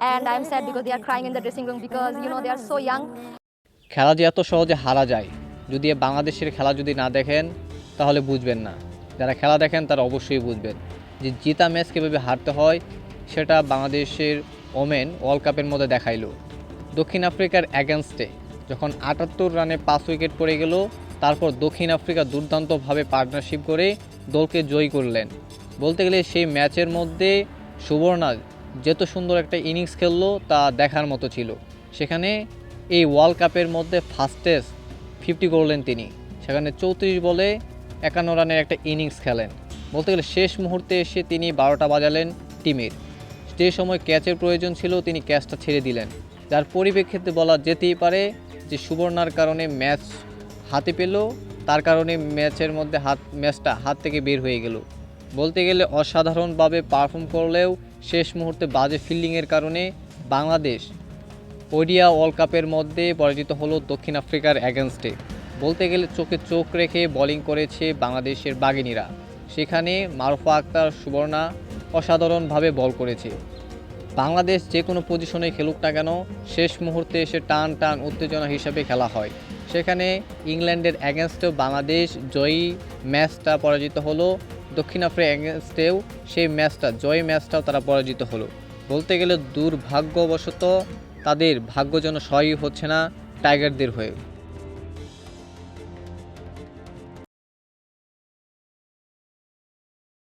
and I'm sad because they are crying in the dressing room because, you know, they are so young. খেলা যে এত সহজে হারা যায়, যদি বাংলাদেশের খেলা যদি না দেখেন, তাহলে বুঝবেন না। যারা খেলা দেখেন, তারা অবশ্যই বুঝবেন যে জিতা ম্যাচ কীভাবে হারতে হয়, সেটা বাংলাদেশের ওমেন ওয়ার্ল্ড কাপের মধ্যে দেখাইলো। দক্ষিণ আফ্রিকার অ্যাগেনস্টে যখন আটাত্তর রানে পাঁচ উইকেট পড়ে গেল, তারপর দক্ষিণ আফ্রিকা দুর্দান্তভাবে পার্টনারশিপ করে দলকে জয়ী করলেন। বলতে গেলে সেই ম্যাচের মধ্যে সুবর্ণা যত সুন্দর একটা ইনিংস খেললো তা দেখার মতো ছিল। সেখানে এই ওয়ার্ল্ড কাপের মধ্যে ফাস্টেস্ট ফিফটি করলেন তিনি। সেখানে চৌত্রিশ বলে একান্ন রানের একটা ইনিংস খেলেন। বলতে গেলে শেষ মুহূর্তে এসে তিনি বারোটা বাজালেন টিমের। যে সময় ক্যাচের প্রয়োজন ছিল, তিনি ক্যাচটা ছেড়ে দিলেন। যার পরিপ্রেক্ষিতে বলা যেতেই পারে যে সুবর্ণার কারণে ম্যাচ হাতে পেল, তার কারণে ম্যাচের মধ্যে হাত, ম্যাচটা হাত থেকে বের হয়ে গেল। বলতে গেলে অসাধারণভাবে পারফর্ম করলেও শেষ মুহূর্তে বাজে ফিল্ডিংয়ের কারণে বাংলাদেশ ওডিয়া ওয়ার্ল্ড কাপের মধ্যে পরাজিত হলো দক্ষিণ আফ্রিকার অ্যাগেনস্টে বলতে গেলে চোখে চোখ রেখে বোলিং করেছে বাংলাদেশের বাগিনীরা সেখানে মারুফা আক্তার সুবর্ণা অসাধারণভাবে বল করেছে। বাংলাদেশ যে কোনো পজিশনে খেলুক না কেন, শেষ মুহূর্তে এসে টান টান উত্তেজনা হিসাবে খেলা হয়। সেখানে ইংল্যান্ডের অ্যাগেনস্টেও বাংলাদেশ জয়ী ম্যাচটা পরাজিত হলো দক্ষিণ আফ্রিকা অ্যাগেনস্টেও সেই ম্যাচটা, জয় ম্যাচটাও তারা পরাজিত হলো। বলতে গেলে দুর্ভাগ্যবশত তাদের ভাগ্য যেন সহায় হচ্ছে না টাইগারদের হয়ে।